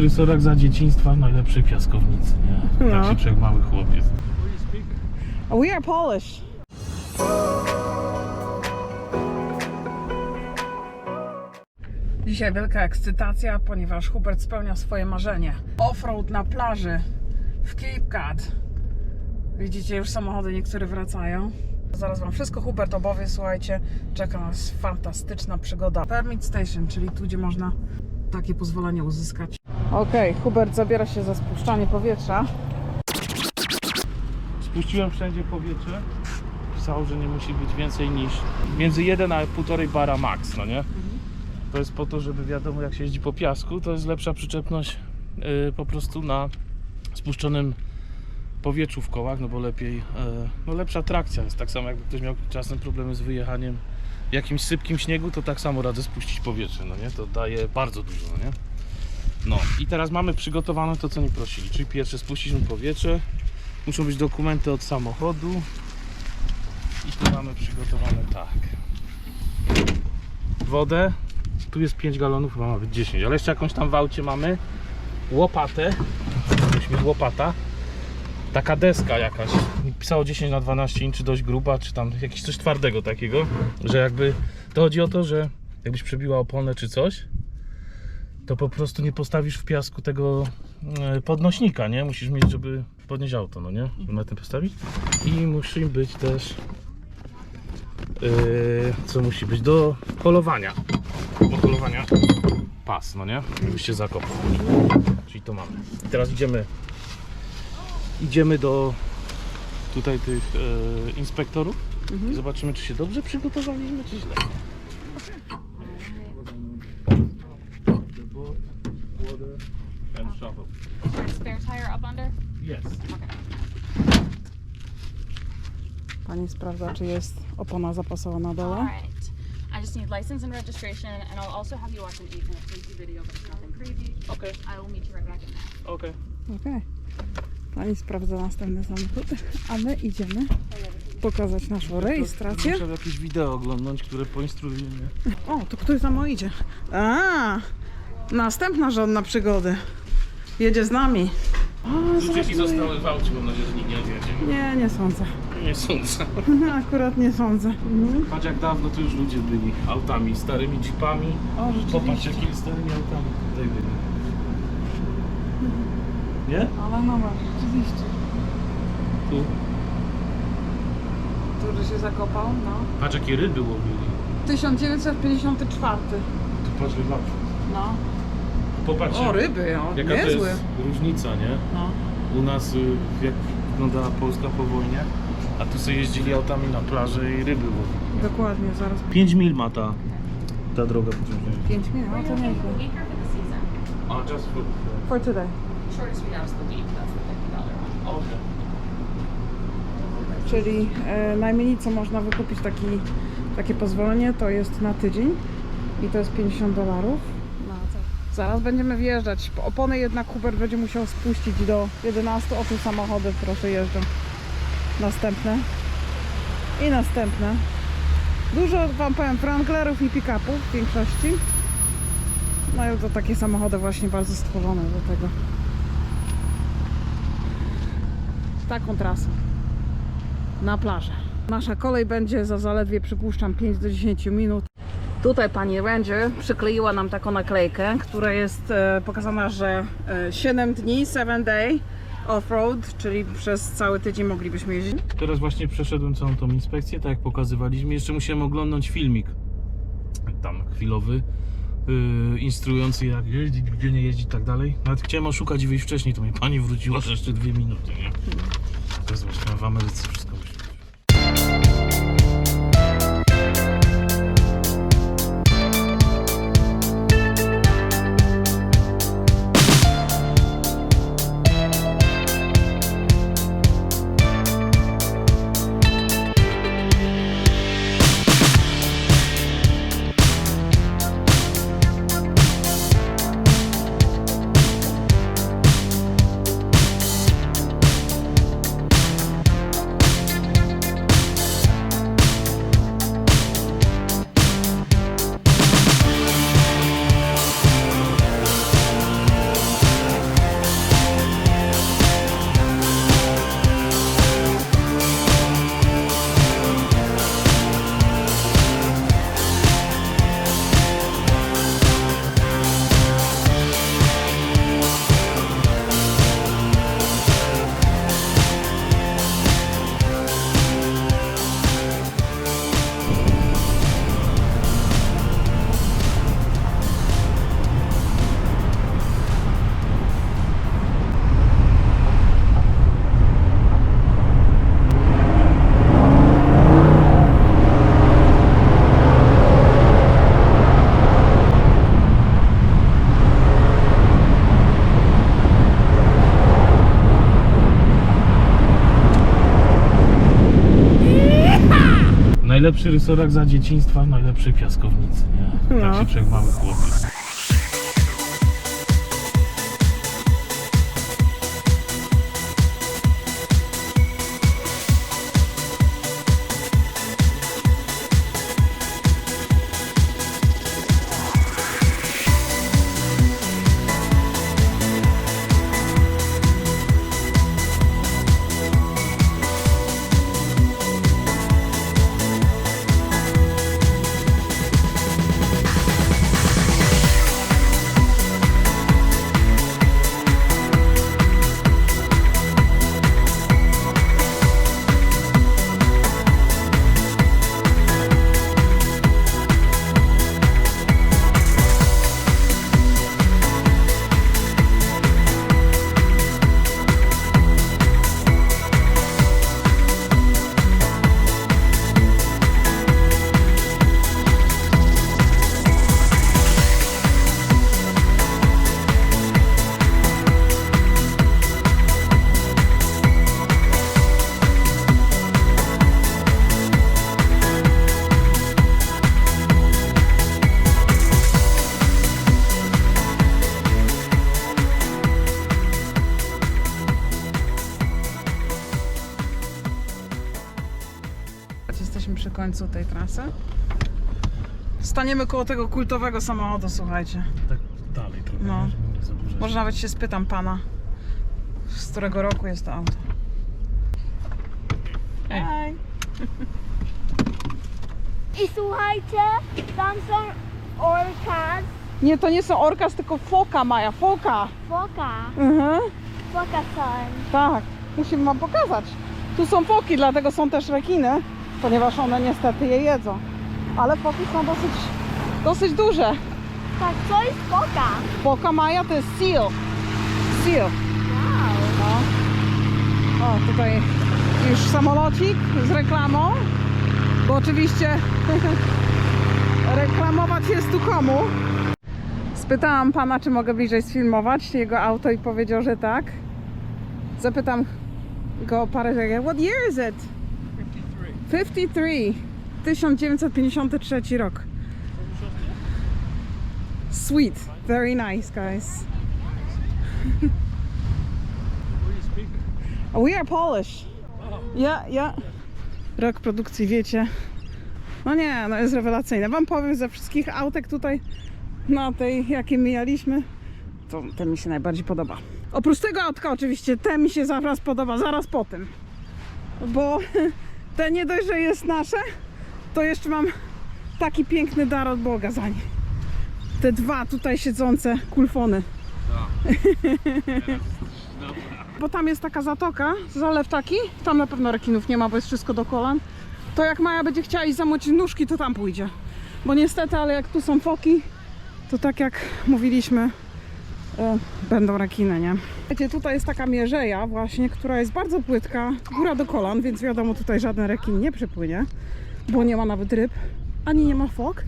najlepszy rysorak za dzieciństwa w najlepszej piaskownicy, nie? No. Tak się człowiek mały chłopiec. We are Polish. Dzisiaj wielka ekscytacja, ponieważ Hubert spełnia swoje marzenie. Offroad na plaży w Cape Cod. Widzicie, już samochody niektóre wracają. Zaraz Wam wszystko Hubert opowie, słuchajcie. Czeka nas fantastyczna przygoda. Permit Station, czyli tu, gdzie można takie pozwolenie uzyskać. Okej, Hubert zabiera się za spuszczanie powietrza. Spuściłem wszędzie powietrze. Pisało, że nie musi być więcej niż między 1 a 1,5 bara max, no nie? To jest po to, żeby wiadomo jak się jeździ po piasku, to jest lepsza przyczepność yy, po prostu na spuszczonym powietrzu w kołach, no bo lepiej, yy, no lepsza trakcja jest. Tak samo jakby ktoś miał czasem problemy z wyjechaniem w jakimś sypkim śniegu, to tak samo radzę spuścić powietrze, no nie? To daje bardzo dużo, no nie? No i teraz mamy przygotowane to, co nie prosili, czyli pierwsze spuściliśmy powietrze, muszą być dokumenty od samochodu. I tu mamy przygotowane tak. Wodę, tu jest 5 galonów, chyba ma być 10, ale jeszcze jakąś tam w aucie mamy. Łopatę, być łopata. Taka deska jakaś, pisało 10 na 12 inczy, dość gruba, czy tam jakieś coś twardego takiego, że jakby, to chodzi o to, że jakbyś przebiła oponę czy coś, to po prostu nie postawisz w piasku tego e, podnośnika, nie? Musisz mieć, żeby podnieść auto, no nie? Żeby na tym postawić. I musi być też e, co musi być? Do holowania. Do holowania pas, no nie? Jakbyście zakopał. Czyli to mamy. I teraz idziemy idziemy do tutaj tych e, inspektorów i zobaczymy, czy się dobrze przygotowaliśmy, czy źle. And shovel. Spare tire up under? Yes. Pani sprawdza, czy jest opona zapasowa na dole. Alright. I just need license and registration, and I'll also have you watch an 8 minute safety video, but it's nothing crazy. Okay. I will meet you right back in there. Okay. Okej. Pani sprawdza następny samochód, a my idziemy pokazać naszą rejestrację. Muszę jakieś wideo oglądnąć, które poinstruuje mnie. O, to ktoś za mną idzie. A, następna żadna przygody. Jedzie z nami. O, Dzieci zobaczmy. zostały w aucie, mam nadzieję, że nikt nie odjedzie. Nie, nie sądzę. Nie sądzę. Akurat nie sądzę. Mhm. Patrz jak dawno tu już ludzie byli autami, starymi jeepami. O, Popatrz rzeczywiście. jakimi starymi autami tutaj byli. Nie? Ale no, rzeczywiście. Tu. Który się zakopał, no. Patrz jakie ryby łowili. 1954. Tu patrz lat. No. Popatrz O, ryby, o, jaka to niezły. jest różnica, nie? No. U nas y, jak wyglądała Polska po wojnie, a tu sobie jeździli autami na plaży i ryby łowili. Dokładnie, zaraz. 5 mil ma ta, ta droga. 5 minut, no to nieźle. Week or for the season? A, just for... For today. Shortest three hours of the week, that's the $50 one. Okay. Czyli e, najmniej co można wykupić taki, takie pozwolenie to jest na tydzień i to jest 50 dolarów. Zaraz będziemy wjeżdżać. Opony jednak Hubert będzie musiał spuścić do 11. O samochody proszę jeżdżą. Następne. I następne. Dużo wam powiem Wranglerów i pick-upów w większości. No i to takie samochody właśnie bardzo stworzone do tego. Taką trasę na plażę. Nasza kolej będzie za zaledwie, przypuszczam, 5 do 10 minut. Tutaj pani Ranger przykleiła nam taką naklejkę, która jest e, pokazana, że e, 7 dni, 7 day off-road, czyli przez cały tydzień moglibyśmy jeździć. Teraz właśnie przeszedłem całą tą inspekcję, tak jak pokazywaliśmy. Jeszcze musiałem oglądnąć filmik tam chwilowy, yy, instruujący jak jeździć, gdzie nie jeździć i tak dalej. Nawet chciałem oszukać i wyjść wcześniej, to mi pani wróciła, że jeszcze dwie minuty, nie? To jest właśnie w Ameryce wszystko najlepszy rysorak za dzieciństwa w najlepszej piaskownicy, nie? Tak No. się człowiek mały chłopiec. Końcu tej trasy. Staniemy koło tego kultowego samochodu, słuchajcie. Tak dalej trochę, No. Może nawet się spytam pana, z którego roku jest to auto. Ej. Hej. I słuchajcie, tam są orcas, Nie, to nie są orkas, tylko foka Maja, foka. foka, Mhm. foka są. Tak, musimy wam pokazać. Tu są foki, dlatego są też rekiny, ponieważ one niestety je jedzą. Ale foki są dosyć, dosyć duże. Tak, co jest foka? Foka Maja to jest seal. Seal. Wow. No. O, tutaj już samolocik z reklamą, bo oczywiście reklamować jest tu komu. Spytałam pana, czy mogę bliżej sfilmować jego auto i powiedział, że tak. Zapytam go parę razy, what year is it? 53. 1953 rok. Sweet. Very nice, guys. We are Polish. Ja, ja. Rok produkcji, wiecie. No nie, no jest rewelacyjne. Wam powiem, ze wszystkich autek tutaj na tej, jakie mijaliśmy, to mi się najbardziej podoba. Oprócz tego autka oczywiście, ten mi się zaraz podoba, zaraz po tym. Bo te nie dość, że jest nasze, to jeszcze mam taki piękny dar od Boga za nie. Te dwa tutaj siedzące kulfony. Bo tam jest taka zatoka, zalew taki, tam na pewno rekinów nie ma, bo jest wszystko do kolan. To jak Maja będzie chciała iść zamoczyć nóżki, to tam pójdzie. Bo niestety, ale jak tu są foki, to tak jak mówiliśmy, będą rekiny, nie? Wiecie, tutaj jest taka mierzeja właśnie, która jest bardzo płytka, góra do kolan, więc wiadomo, tutaj żaden rekin nie przypłynie, bo nie ma nawet ryb, ani nie ma fok.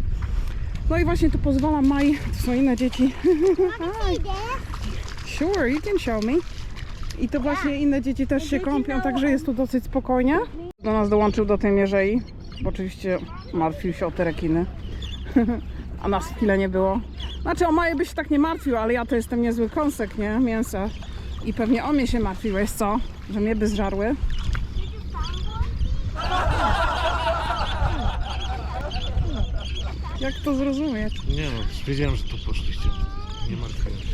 No i właśnie tu pozwalam Mai, to są inne dzieci. Sure, you can show me. I to właśnie inne dzieci też się kąpią, także jest tu dosyć spokojnie. Do nas dołączył do tej mierzei, bo oczywiście martwił się o te rekiny. A nas chwilę nie było. Znaczy o Maję by się tak nie martwił, ale ja to jestem niezły kąsek, nie? Mięsa. I pewnie o mnie się martwił, jest co? Że mnie by zżarły. Jak to zrozumieć? Nie no, wiedziałem, że tu poszliście. Nie martwiłem się.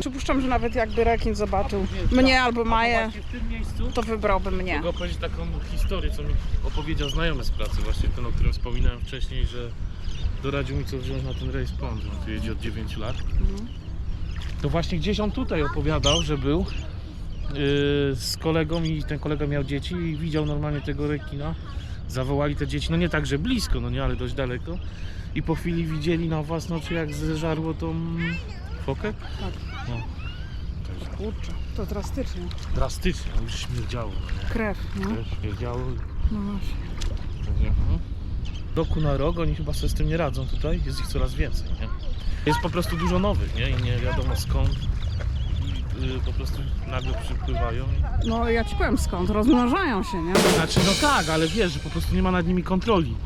Przypuszczam, że nawet jakby rekin zobaczył mnie albo Maję, w tym miejscu to wybrałby mnie. mogę opowiedzieć taką historię, co mi opowiedział znajomy z pracy, właśnie ten, o którym wspominałem wcześniej, że doradził mi co wziąć na ten rejs pond, że on tu jeździ od 9 lat. To właśnie gdzieś on tutaj opowiadał, że był yy, z kolegą i ten kolega miał dzieci i widział normalnie tego rekina. Zawołali te dzieci, no nie tak, że blisko, no nie, ale dość daleko. I po chwili widzieli na własne oczy, jak zeżarło tą fokę. Tak. No, Kurczę, to drastycznie. drastycznie, już śmierdziało, no nie? Krew, nie? Też śmierdziało. No właśnie. No. Roku na rok oni chyba sobie z tym nie radzą tutaj, jest ich coraz więcej, nie? Jest po prostu dużo nowych, nie? I nie wiadomo skąd yy, po prostu nagle przypływają. No ja ci powiem skąd, rozmnażają się, nie? Znaczy, no tak, ale wiesz, że po prostu nie ma nad nimi kontroli.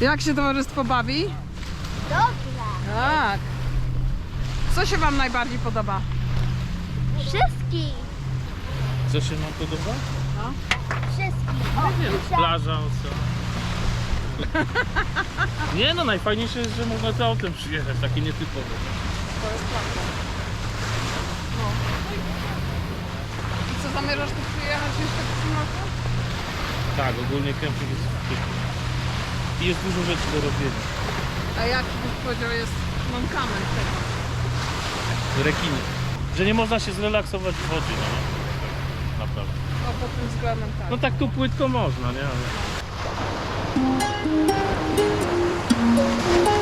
Jak się towarzystwo bawi? Dobrze. Tak. Co się Wam najbardziej podoba? Wszystkich. Co się nam podoba? Wszystkich. Nie no, plaża, ocean. Nie no, najfajniejsze jest, że można to autem przyjechać, takie nietypowe. To jest prawda. No. I co, zamierzasz tu przyjechać jeszcze w tym roku? Tak, ogólnie kemping jest piękny. I jest dużo rzeczy do robienia. A jaki byś powiedział jest mankament tego? Rekiny. Że nie można się zrelaksować w wodzie, no nie? Naprawdę. No pod tym względem tak. No tak tu płytko można, nie? Ale... Thank you.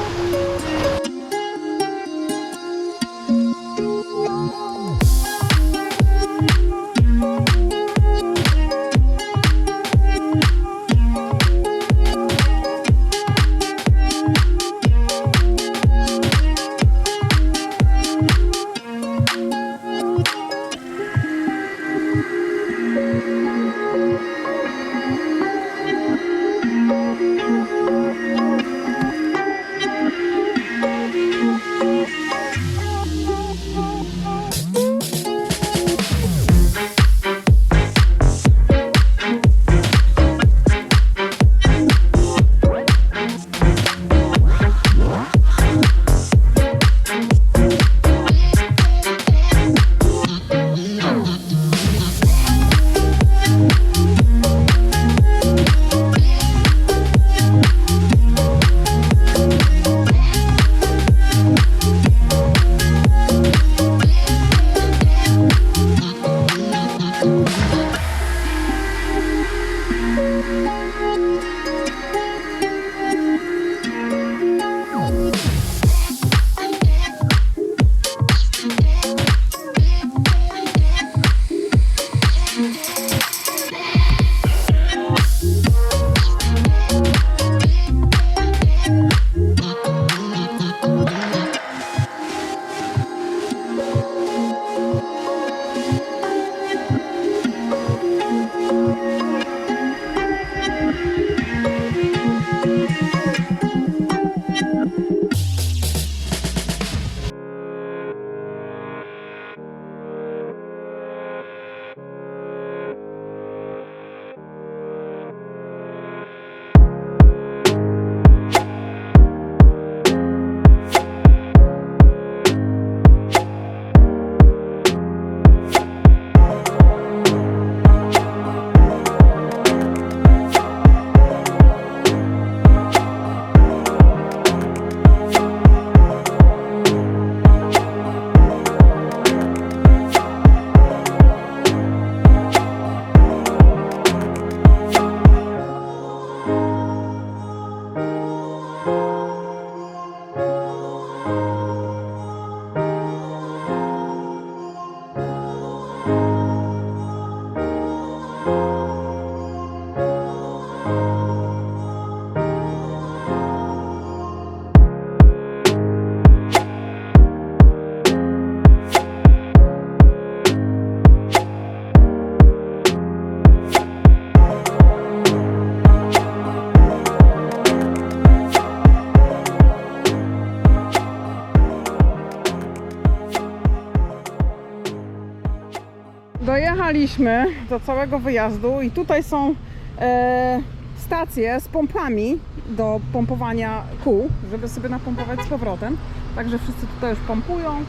Dojechaliśmy do całego wyjazdu i tutaj są e, stacje z pompami do pompowania kół, żeby sobie napompować z powrotem. Także wszyscy tutaj już pompują.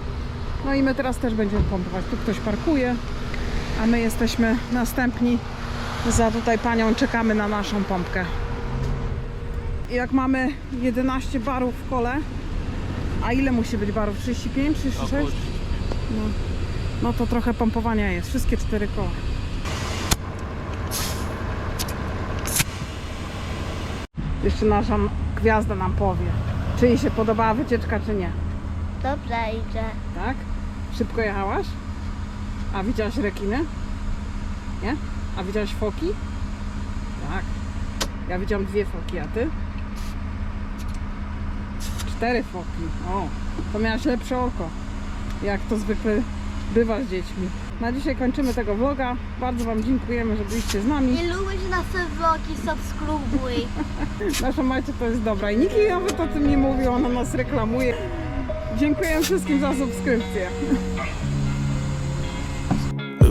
No i my teraz też będziemy pompować. Tu ktoś parkuje, a my jesteśmy następni za tutaj panią, czekamy na naszą pompkę. Jak mamy 11 barów w kole, a ile musi być barów? 35, 36? No. No to trochę pompowania jest. Wszystkie cztery koła. Jeszcze nasza gwiazda nam powie, czy jej się podobała wycieczka, czy nie. Dobrze idzie. Tak? Szybko jechałaś? A widziałaś rekiny? Nie? A widziałaś foki? Tak. Ja widziałam dwie foki, a ty? Cztery foki. O, to miałaś lepsze oko. Jak to zwykle bywa z dziećmi. Na dzisiaj kończymy tego vloga. Bardzo Wam dziękujemy, że byliście z nami. Nie lubisz nasze vlogi, subskrybuj. Nasza Macie to jest dobra i nikt jej nawet o tym nie mówił, ona nas reklamuje. Dziękuję wszystkim za subskrypcję.